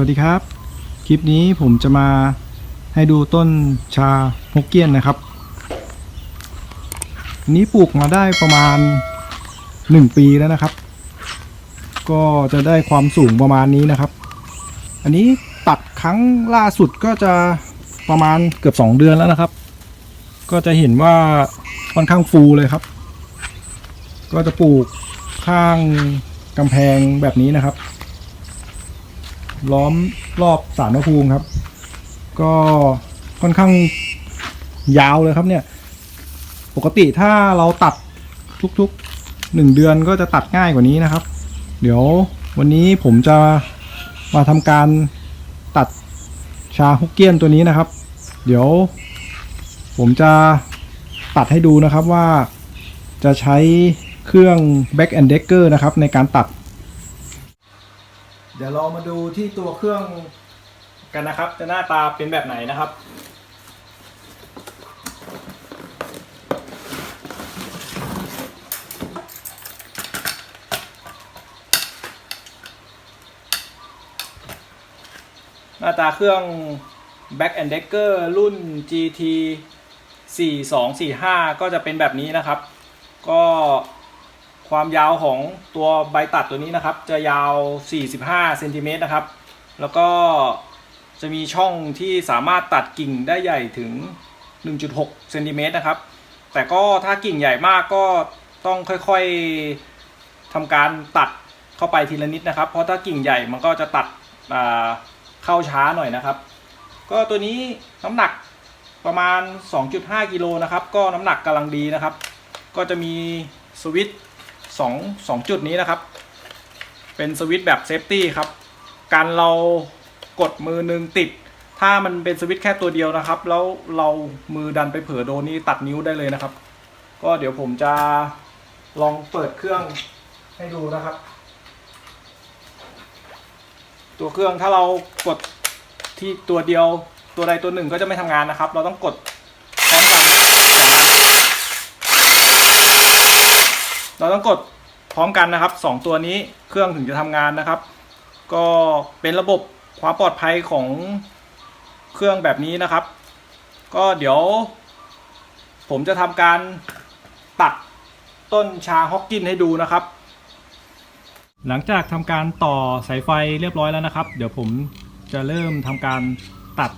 วัสดีครับ คลิปนี้ผมจะมาให้ดูต้นชาฮกเกี้ยนนะครับนนี้ปลูกมาได้ประมาณ 1 ปีแล้วนะครับ ก็จะได้ความสูงประมาณนี้นะครับ อันนี้ตัดครั้งล่าสุดก็จะประมาณเกือบ 2 เดือนแล้วนะครับ ก็จะเห็นว่าค่อนข้างฟูเลยครับ ก็จะปลูกข้างกำแพงแบบนี้นะครับ ล้อมรอบสารพระภูมิครับ ก็ค่อนข้างยาวเลยครับเนี่ย ปกติถ้าเราตัดทุกๆหนึ่งเดือนก็จะตัดง่ายกว่านี้นะครับ เดี๋ยววันนี้ผมจะมาทำการตัดชาฮุกเกี้ยนตัวนี้นะครับ เดี๋ยว ผมจะตัดให้ดูนะครับว่าจะใช้เครื่อง back and decker นะครับในการตัด เดี๋ยวเรามาดูที่ตัวเครื่องกันนะครับ จะหน้าตาเป็นแบบไหนนะครับ หน้าตาเครื่อง Back and Decker รุ่น GT 4245 ก็จะเป็นแบบนี้นะครับ ก็ ความยาวของตัวใบตัดตัวนี้นะครับ จะยาว 45เซนติเมตรนะครับ แล้วก็จะมีช่องที่สามารถตัดกิ่งได้ใหญ่ถึง 1.6เซนติเมตรนะครับ แต่ก็ถ้ากิ่งใหญ่มากก็ต้องค่อยๆทำการตัดเข้าไปทีละนิดนะครับ เพราะถ้ากิ่งใหญ่มันก็จะตัดเข้าช้าหน่อยนะครับ ก็ตัวนี้น้ำหนักประมาณ 2.5 กิโลนะครับ ก็น้ำหนักกำลังดีนะครับ ก็จะมีสวิตช์ สองสองจุดนี้นะครับ เป็นสวิตช์แบบเซฟตี้ครับ การเรากดมือหนึ่งติด ถ้ามันเป็นสวิตช์แค่ตัวเดียวนะครับ แล้วเรามือดันไปเผลอโดนนี่ตัดนิ้วได้เลยนะครับ ก็เดี๋ยวผมจะลองเปิดเครื่องให้ดูนะครับ ตัวเครื่องถ้าเรากดที่ตัวเดียวตัวใดตัวหนึ่งก็จะไม่ทำงานนะครับ เราต้องกดพร้อมกันเราต้องกด พร้อมกันนะครับสองตัวนี้เครื่องถึงจะทำงานนะครับ ก็เป็นระบบความปลอดภัยของเครื่องแบบนี้นะครับ ก็เดี๋ยว ผมจะทำการตัดต้นชาฮอกกินให้ดูนะครับ หลังจากทำการต่อสายไฟเรียบร้อยแล้วนะครับ เดี๋ยวผมจะเริ่มทำการตัด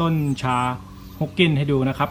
ต้นชาฮอกกินให้ดูนะครับ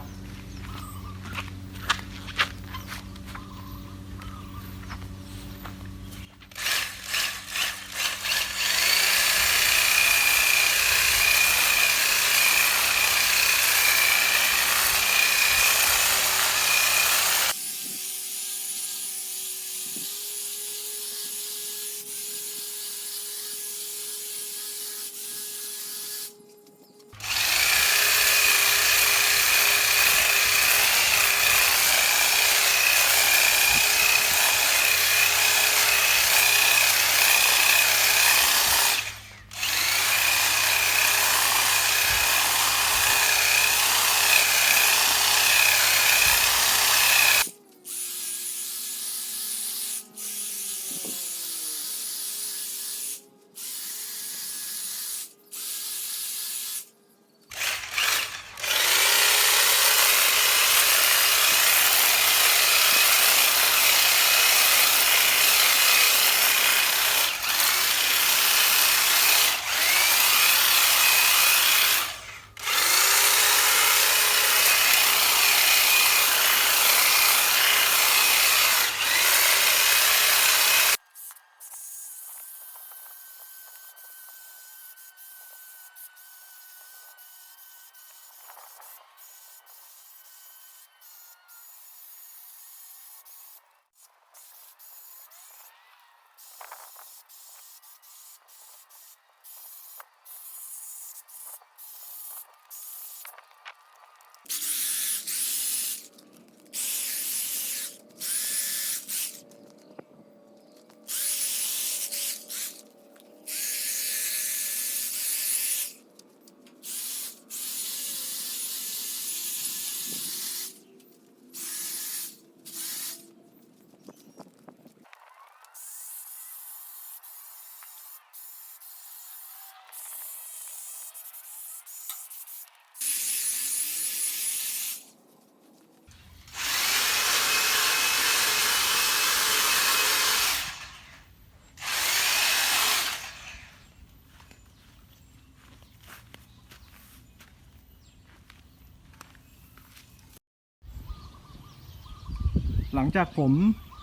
หลังจากผม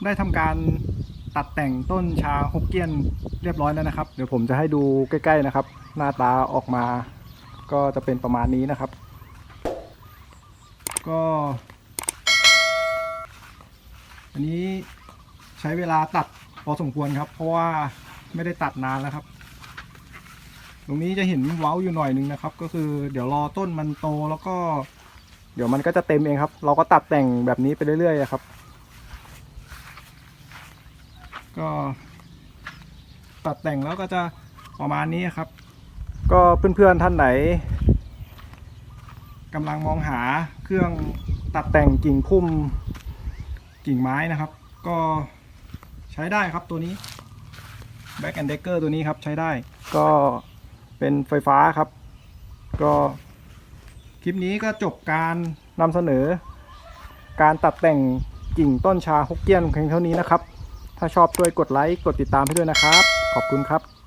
ได้ทำการตัดแต่งต้นชาฮกเกี้ยนเรียบร้อยแล้วนะครับ เดี๋ยวผมจะให้ดูใกล้ๆนะครับ หน้าตาออกมา ก็จะเป็นประมาณนี้นะครับ ก็ อันนี้ใช้เวลาตัดพอสมควรครับ เพราะว่าไม่ได้ตัดนานแล้วครับ ตรงนี้จะเห็นเว้าอยู่หน่อยนึงนะครับ ก็คือเดี๋ยวรอต้นมันโตแล้วก็ เดี๋ยวมันก็จะเต็มเองครับ เราก็ตัดแต่งแบบนี้ไปเรื่อยๆครับ ก็ตัดแต่งแล้วก็จะประมาณนี้ครับ ก็เพื่อนๆท่านไหนกำลังมองหาเครื่องตัดแต่งกิ่งพุ่มกิ่งไม้นะครับ ก็ใช้ได้ครับตัวนี้ Back and Decker ตัวนี้ครับใช้ได้ ก็เป็นไฟฟ้าครับ ก็คลิปนี้ก็จบการนำเสนอ การตัดแต่งกิ่งต้นชาฮกเกี้ยนเพียงเท่านี้นะครับ ถ้าชอบช่วยกดไลค์กดติดตามให้ด้วยนะครับ ขอบคุณครับ